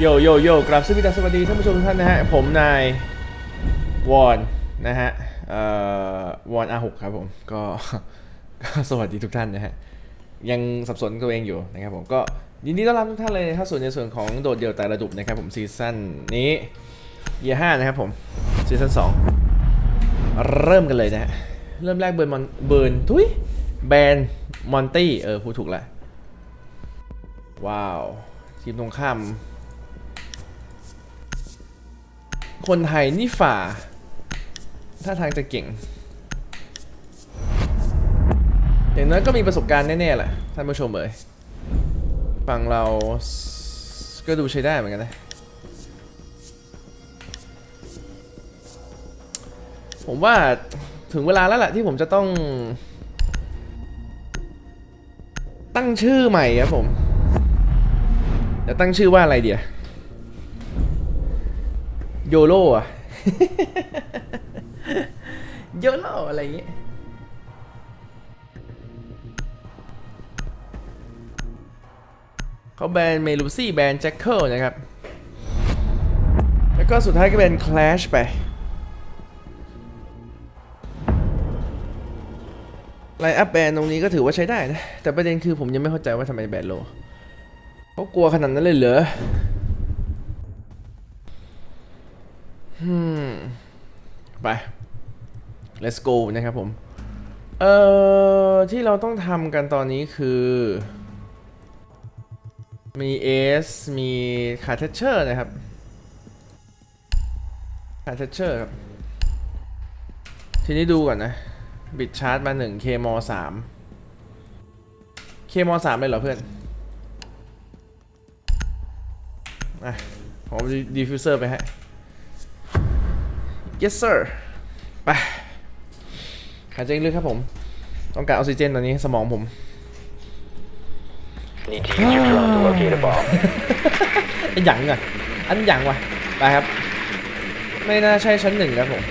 โยโยโยกราบสวัสดีสวัสดีท่านผู้ชมทุกท่านนะฮะ ผมนายวอนนะฮะเอ่อวอนอาหกครับผมก็ก็สวัสดีทุกท่านนะฮะ ยังสับสนตัวเองอยู่นะครับผมก็ยินดีต้อนรับทุกท่านเลยนะครับส่วนในส่วนของโดดเดี่ยวแต่ระดุบนะครับผมซีซั่นนี้เยียห้านะครับผมซีซั่นสองเริ่มกันเลยนะฮะ เริ่มแรกเบิร์นมอนเบิร์นทุยแบนมอนตี้เออพูดถูกแล้วว้าวทีมตรงข้าม คนไทยนี่ฝ่า ถ้าทางจะเก่ง อย่างน้อยก็มีประสบการณ์แน่ๆแหละท่านผู้ชมเอ๋ยฝั่งเราก็ดูใช้ได้เหมือนกันนะ ผมว่าถึงเวลาแล้วแหละที่ผมจะต้อง ตั้งชื่อใหม่ครับผม จะตั้งชื่อว่าอะไรเดีย โยโ o อะโยโ o อะไรอย่างเงี้ยเขาแบนเมลูซี่แบนแจ็คเกิลนะครับ แล้วก็สุดท้ายก็เป็นคลาชไปไลน์อัพแบนตรงนี้ก็ถือว่าใช้ได้นะ แต่ประเด็นคือผมยังไม่เข้าใจว่าทำไมแบนโลเขากลัวขนาดนั้นเลยเหรอ ไป let's go นะครับผม เอ่อ ที่เราต้องทำกันตอนนี้คือ มี S มีคาเทเชอร์นะครับคาเทเชอร์ครับ ทีนี้ดูก่อนนะ บิดชาร์จมา1 k ม3 k ม3เลยเหรอเพื่อน อะผมดีฟิวเซอร์ไปให้ yes sir ไปหายใจลึกครับผม ต้องการออกซิเจนตอนนี้สมองผม Need to use your drone to locate a bomb. อันหยังอะอันหยังว่ะ ไปครับ ไม่น่าใช่ชั้นหนึ่งครับผม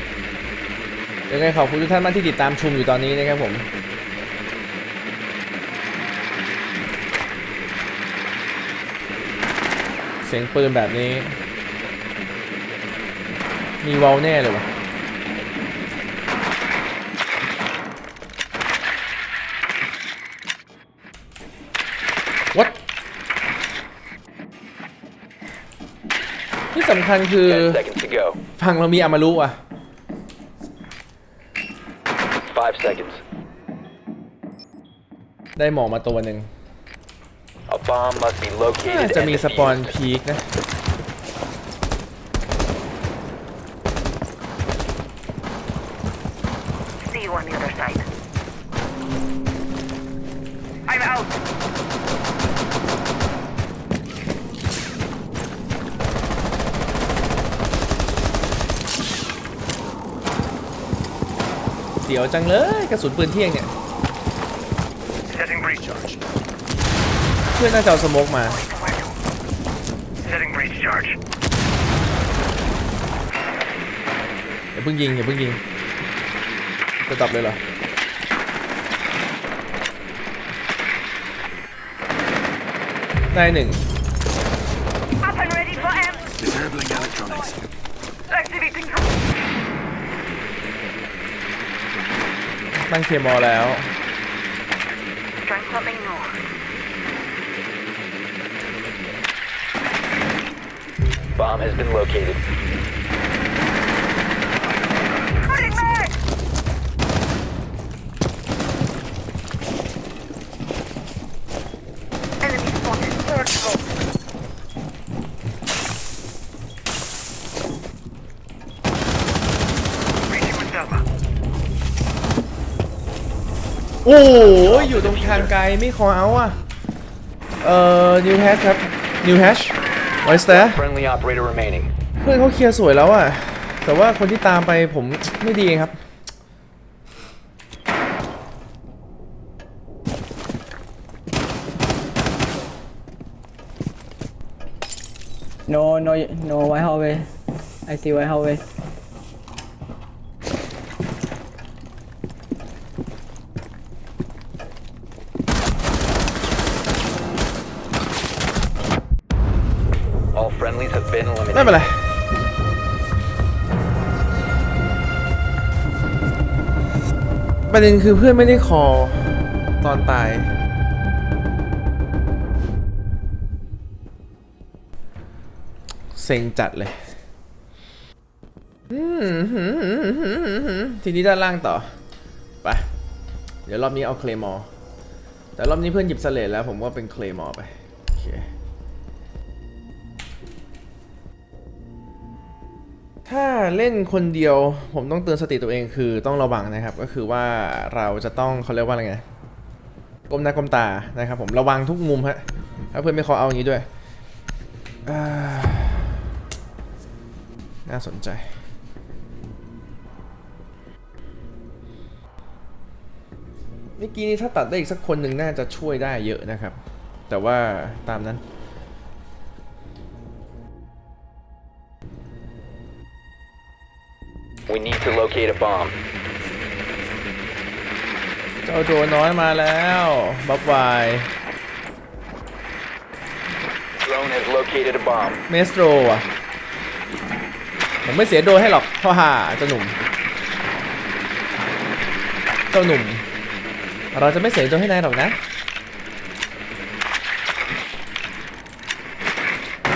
ยังไงขอบคุณทุกท่านมากที่ติดตามชมอยู่ตอนนี้นะครับผม เสียงปืนแบบนี้ มีเวาลแน่เลยวะวัดที่สำคัญคือ Ten seconds to go. ฝั่งเรามีอามารุอะ Five seconds. ได้หมอมาตัวหนึ่ง A bomb must be น่า located จะ and มีสปอน defused. พีคนะ you on the other side. I'm out. เสียวจังเลยกระสุนปืนเที่ยงเนี่ย Setting breach charge. เพื่อนน่าจะเอาสโมกมา Setting breach charge. อย่าเพิ่งยิงอย่าเพิ่งยิง จะตับเลยเหรอได้หนึ่ง Up and ready for M. Disabling electronics. Activating. ตั้งเคมอลแล้ว Trying something new. โอ้โหอยู่ตรงทางไกลไม่ขอเอาอะ เอ่อนิวแฮชครับนิวแฮชไวสเตอร์ Friendly operator remaining. เพื่อนเขาเคลียร์สวยแล้วอะ แต่ว่าคนที่ตามไปผมไม่ดีเองครับ No, no, no white hallway. I see white hallway. ประเด็นคือเพื่อนไม่ได้คอตอนตาย เซ็งจัดเลย ทีนี้ด้านล่างต่อ ไป เดี๋ยวรอบนี้เอาเคลมอ แต่รอบนี้เพื่อนหยิบสเลดแล้วผมว่าเป็นเคลมอไป โอเค ถ้าเล่นคนเดียวผมต้องเตือนสติตัวเองคือต้องระวังนะครับ ก็คือว่าเราจะต้องเขาเรียกว่าอะไรไงก้มหน้าก้มตานะครับผมระวังทุกมุมฮะถ้าเพื่อนไม่ขอเอาอย่างนี้ด้วยน่าสนใจ เมื่อกี้นี้ถ้าตัดได้อีกสักคนหนึ่งน่าจะช่วยได้เยอะนะครับ แต่ว่าตามนั้น We need to locate a bomb. เจ้าโจน้อยมาแล้วบับวาย Drone has located a bomb. เมสโตรอะ ผมไม่เสียโดให้หรอกพ่อห่าเจ้าหนุ่ม เจ้าหนุ่ม เราจะไม่เสียโดให้นายหรอกนะ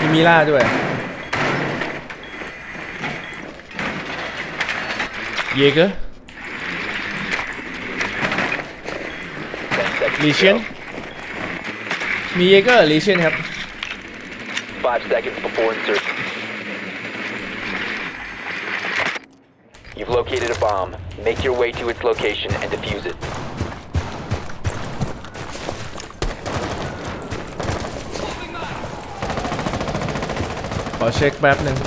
มีมีล่าด้วย เยเกอร์ Ten seconds. to Lesion. go. มีเยเกอร์ลีเชนครับ Five seconds before insertion. You've located a bomb. Make your way to its location and defuse it. ขอเช็คแป๊บหนึ่ง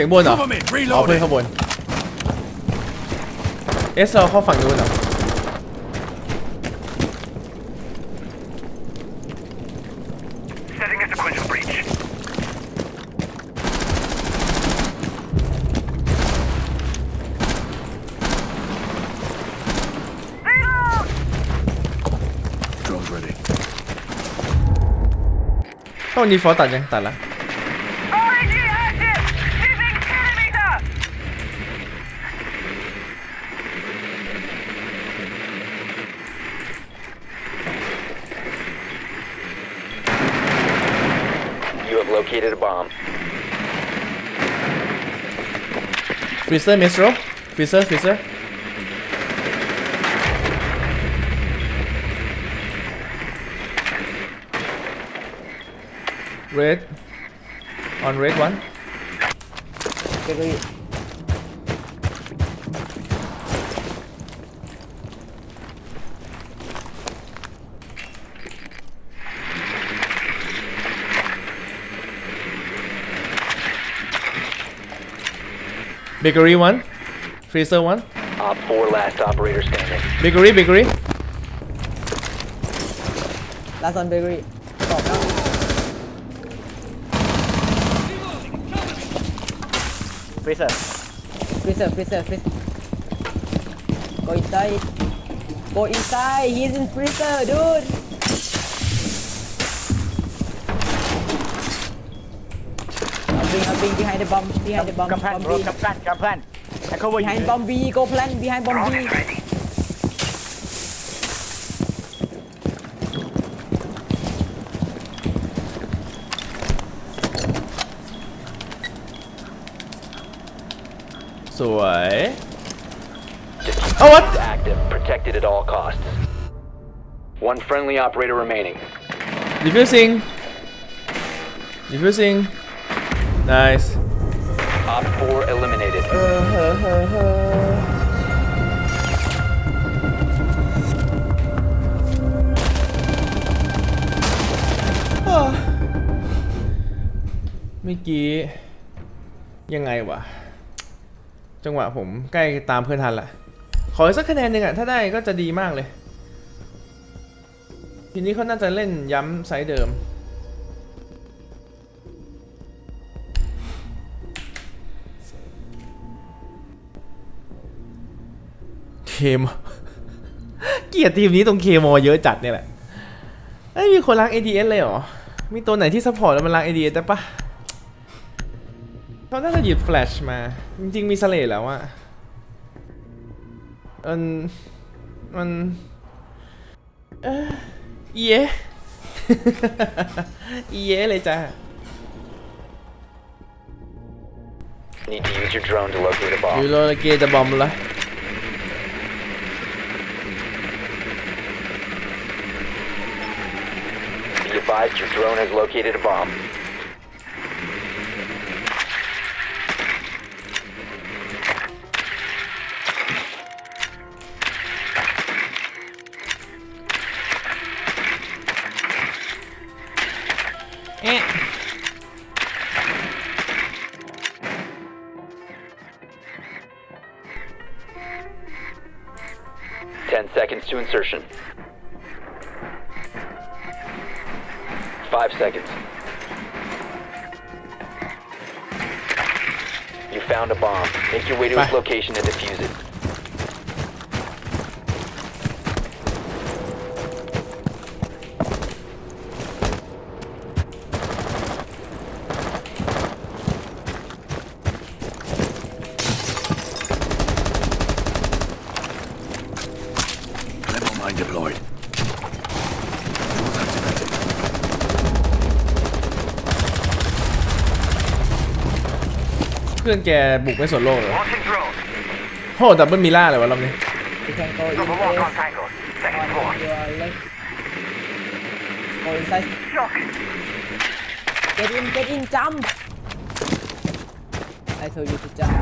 สียงบนเหรอ Cover me. อ๋อเพื่อน Reloading. ข้างบนเอสเราเข้าฝั่งนู้นเหรอ Setting a sequential breach. Reload! Drone's ready. ต้องดีฟอลตัดยังตัดละ Freezer, Mistral. Freezer, Freezer. Red. On red one. Bakery one freezer one Op 4 last operator standing. bakery bakery ลาซอนเบเกอรี่ตอบแล้ว Freezer. freezer freezer freezer go inside go inside he's in freezer dude Humping, humping behind the bomb, behind the bomb, กำแพง bomb รถ B. กำแพงกำแพง I cover you behind bomb B, go plan behind bomb Drone B. is ready. สวย Diffuse Oh, what? is active, protected at all costs. One friendly operator remaining. diffusing diffusing nice Op 4 eliminated. เมื่อกี้ ยังไงวะ จังหวะผมใกล้ตามเพื่อนทันละ ขออีกสักคะแนนหนึ่งอะถ้าได้ก็จะดีมากเลย ทีนี้เขาน่าจะเล่นย้ำไซส์เดิม มเกลียดทีมนี้ตรงเคมอเยอะจัดเนี่ยแหละไอ้ยมีคนรัก ADS เลยเหรอ มีตัวไหนที่ซัพพอร์ตแล้วมันรัก ADS ได้ปะเขาน่าจะหยิบแฟลชมา จริงๆ มีสเลดแล้วอะมันมันเอ่อเย้เย้เลยจ้า Need to use your drone to locate a อยู่ bomb. โรลเกจะบอมละ Be advised your drone has located a bomb. Ten seconds to insertion. Your way to its location and defuse it. พื่อนแกบุกไม่สนโลกเหรอ Launching drone. โหดับเบิลมิล่าเลยวะรอบนี้ You can go in Double walk on place Tango. Second on floor. your left go inside Shock. get in get in jump I told you to jump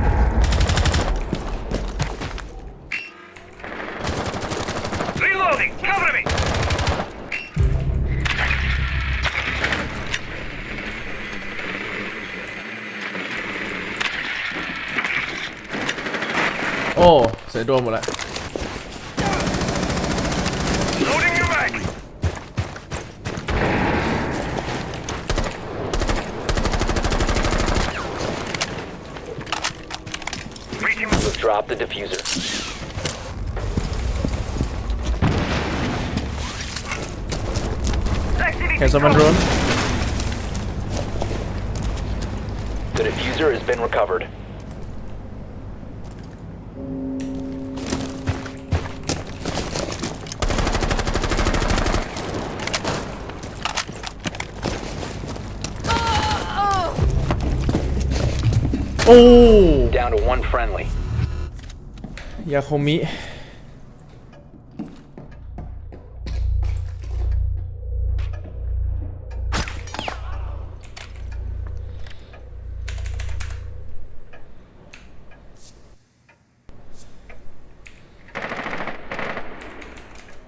โอ้เสียดวงหมดละ Loading your mag. Breaching. You've dropped the diffuser. Activating. Can someone run? The diffuser has been recovered. โอ้ Down to one friendly. ยาโคมิ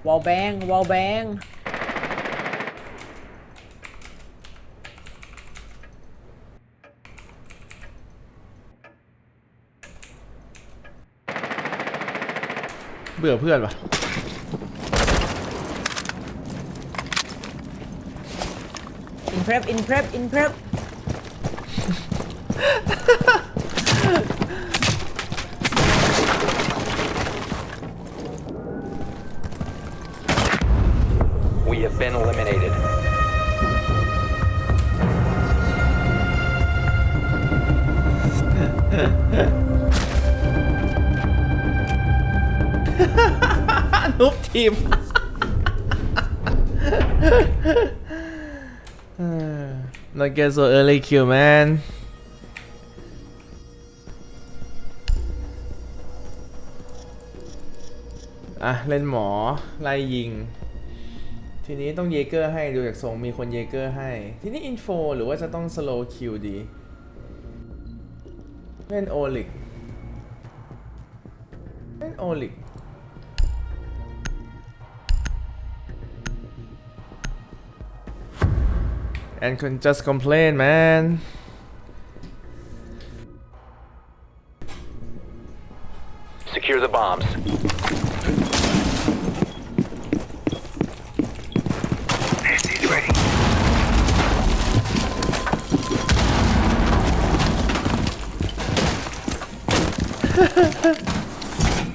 wall bang wall bang เบื่อเพื่อนปะ in prep in prep in prep We Ah, นุบทีม Not get so early kill man อะ เล่นหมอ ไล่ยิง ทีนี้ต้องเยเกอร์ให้ดูจากทรงมีคนเยเกอร์ให้ ทีนี้อินโฟหรือว่าจะต้อง slow kill ดี เล่นโอลิก เล่นโอลิก and can just complain, man. Secure the bombs.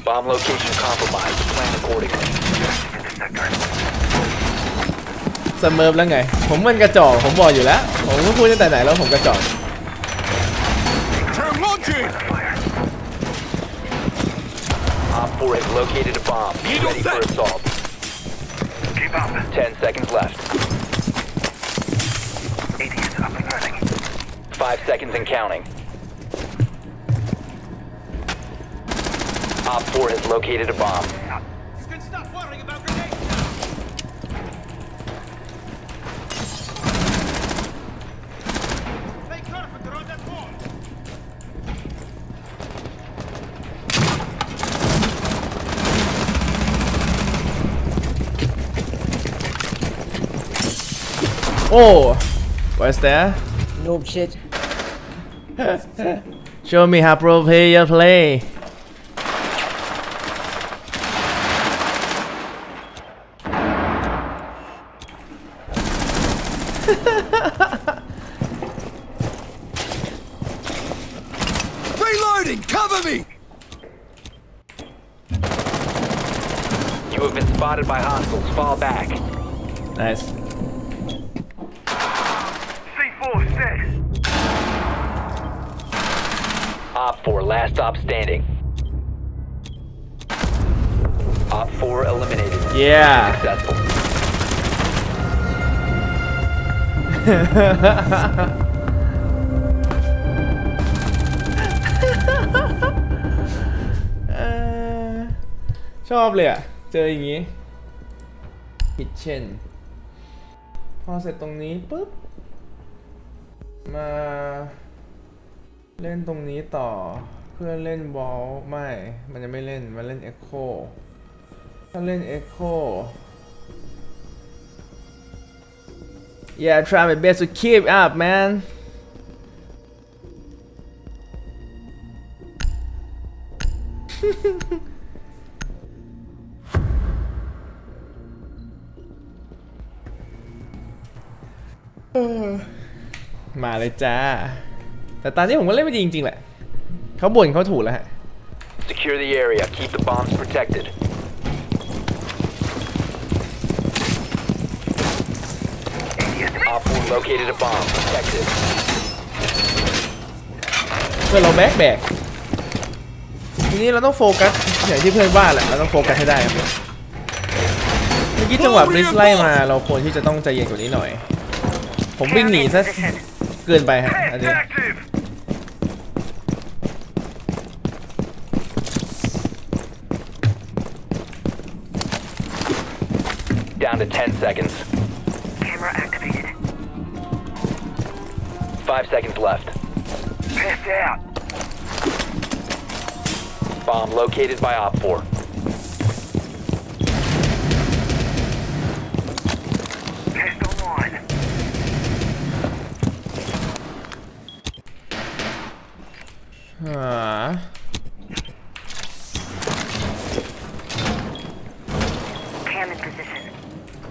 Bomb location compromised. Plan accordingly. เสมอแล้วไง ผมมันกระจอกผมบอกอยู่แล้ว ผมก็พูดตั้งแต่ไหนแล้วผมกระจอก Turn launching! Op 4 has located a bomb. Be Needle ready for set. assault. Keep up. 10 seconds left. ADS up and running. 5 seconds and counting. Op 4 has located a bomb. Oh, โอ้ what's that noob shit show me how pro player play Reloading! Cover me! You have been spotted by hostiles. Fall back. nice C4 set. Op 4, last stop standing. Op 4 eliminated. yeah Successful. Uh, เอ่อชอบเลยอ่ะ เจออย่างงี้คิดเช่น พอเสร็จตรงนี้ปุ๊บ มา เล่นตรงนี้ต่อเพื่อเล่นบอลไม่ มันจะไม่เล่นมาเล่นเอ็กโคถ้าเล่นเอ็กโค Yeah try my best to keep up man มาเลยจ้า แต่ตอนนี้ผมก็เล่นไม่ดีจริงๆแหละเขาบ่นเขาถูกแล้วฮะ Secure the area. Keep the bombs protected. Op 4 located a bomb. Protect it. เพื่อนเราแบกแบกทีนี้เราต้องโฟกัสอย่างที่เพื่อนว่าแหละเราต้องโฟกัสให้ได้ครับเมื่อกี้จังหวะบริสไล่มาเราควรที่จะต้องใจเย็นกว่านี้หน่อย ผมวิ่งหนีซะเกินไปฮะอัน Heads นี้ to 10 seconds. Camera activated. 5 seconds left. Passed out. Bomb located by Op 4.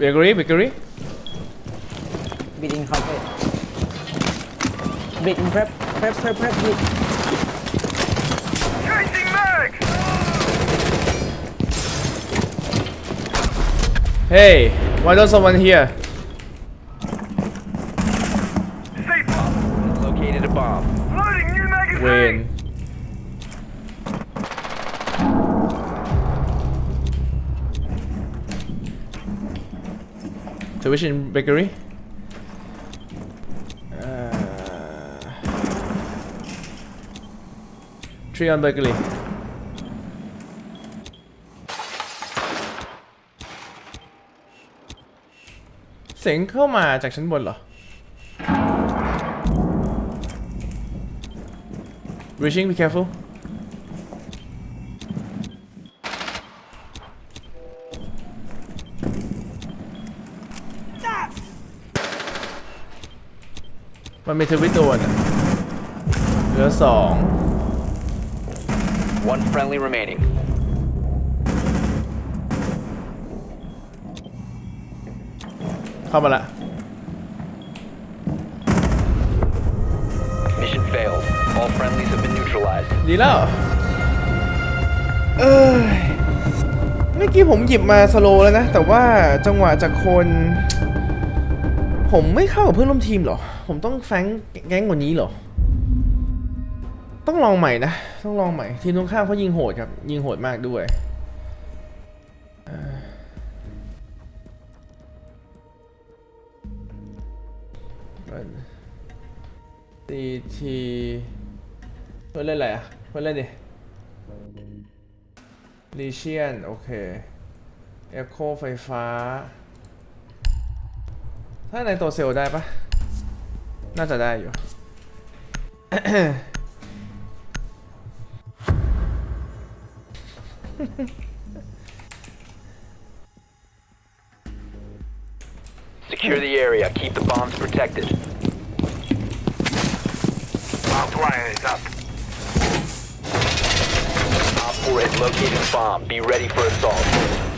เบเกอรี่เบเกอรี่ bit in cover bit in prep prep prep prep bit Changing mags. Hey why don't someone here Tuition Bakery เอ่อ Trion Bakery เสียงเข้ามาจากชั้นบนเหรอ Reaching be careful มันมีทวิตโดนอะเหลือสอง One friendly remaining. เข้ามาละ Mission failed. All friendlies have been neutralized. ดีแล้วเอ้ยเมื่อกี้ผมหยิบมาสโลว์แล้วนะ แต่ว่าจังหวะจากคน ผมไม่เข้ากับเพื่อนร่วมทีมเหรอ ผมต้องแฟงแก๊งกว่านี้เหรอ ต้องลองใหม่นะ ต้องลองใหม่ ทีมตรงข้ามเขายิงโหดครับ ยิงโหดมากด้วยเอ่อเปิดซีทีเพื่อนเล่นอะไรอะ เพื่อนเล่นดิลีเชียน โอเค เอโคไฟฟ้า ถ้าในตัวเซลได้ปะ น่าจะได้อยู่ Secure the area. Keep the bombs protected. Bomb flyer is up. Op 4 has located a bomb. Be ready for assault.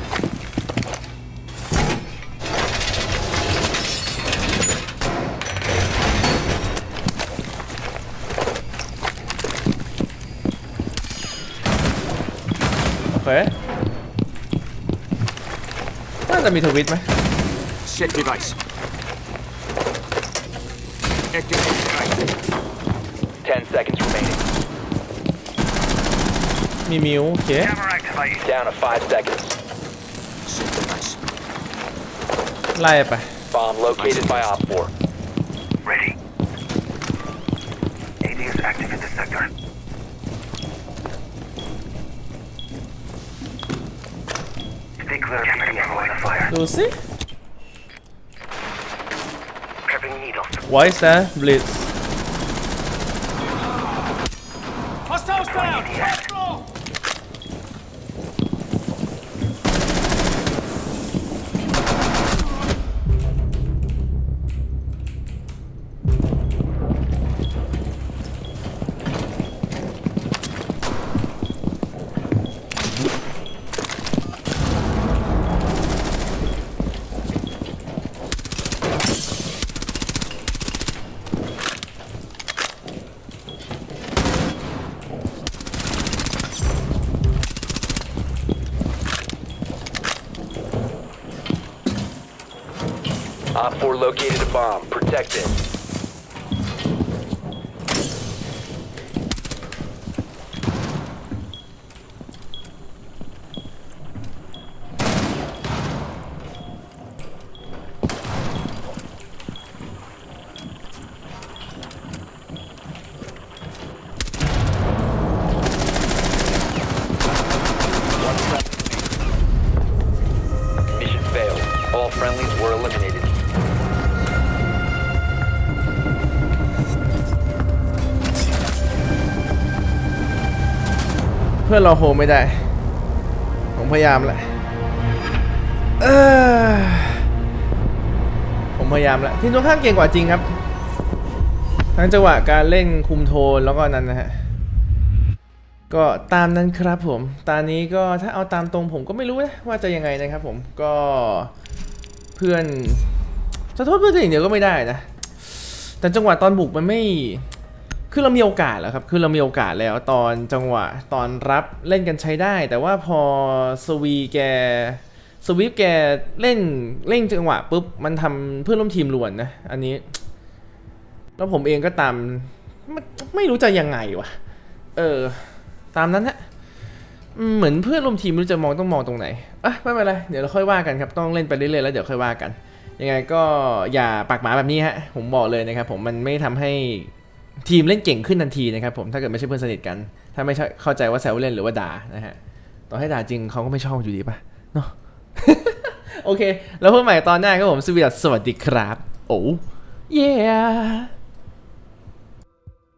น่าจะมีทวิตไหม Set device. Activate device. 10 seconds remaining. มีมิวโอเค Camera activated. Down to 5 seconds. Set device. ไล่ไป Bomb located by Op 4. Ready. AD is active in the sector. Lucy? Why is that Blitz? 'Op 4 located a bomb. Protect it. เพื่อนเราโฮไม่ได้ผมพยายามแหละเอ้อผมพยายามแล้วทีมตรงข้ามเก่งกว่าจริงครับ ทั้งจังหวะการเล่นคุมโทนแล้วก็นั้นนะฮะ ก็ตามนั้นครับผมตอนนี้ก็ถ้าเอาตามตรงผมก็ไม่รู้นะว่าจะยังไงนะครับผมก็เพื่อนจะโทษเพื่อนตัวอย่างเดียวก็ไม่ได้นะ แต่จังหวะตอนบุกมันไม่ คือเรามีโอกาสแล้วครับ คือเรามีโอกาสแล้วตอนจังหวะตอนรับเล่นกันใช้ได้ แต่ว่าพอสวีแกสวีปแกเล่นเล่นจังหวะปุ๊บมันทำเพื่อนร่วมทีมลวนนะอันนี้ แล้วผมเองก็ตามไม่ไม่รู้จะยังไงวะเออ ตามนั้นฮะเหมือนเพื่อนร่วมทีมไม่รู้จะมองต้องมองตรงไหนอะไม่เป็นไรเดี๋ยวเราค่อยว่ากันครับ ต้องเล่นไปเรื่อยๆแล้วเดี๋ยวค่อยว่ากัน ยังไงก็อย่าปากหมาแบบนี้ฮะ ผมบอกเลยนะครับ ผมมันไม่ทำให้ ทีมเล่นเก่งขึ้นทันทีนะครับผมถ้าเกิดไม่ใช่เพื่อนสนิทกัน ถ้าไม่ใช่เข้าใจว่าแซวเล่นหรือว่าด่านะฮะต่อให้ด่าจริงเขาก็ไม่ชอบอยู่ดีป่ะเนาะโอเค แล้วพบกันใหม่ตอนหน้าครับผมสวัสดีครับ โอ้ yeah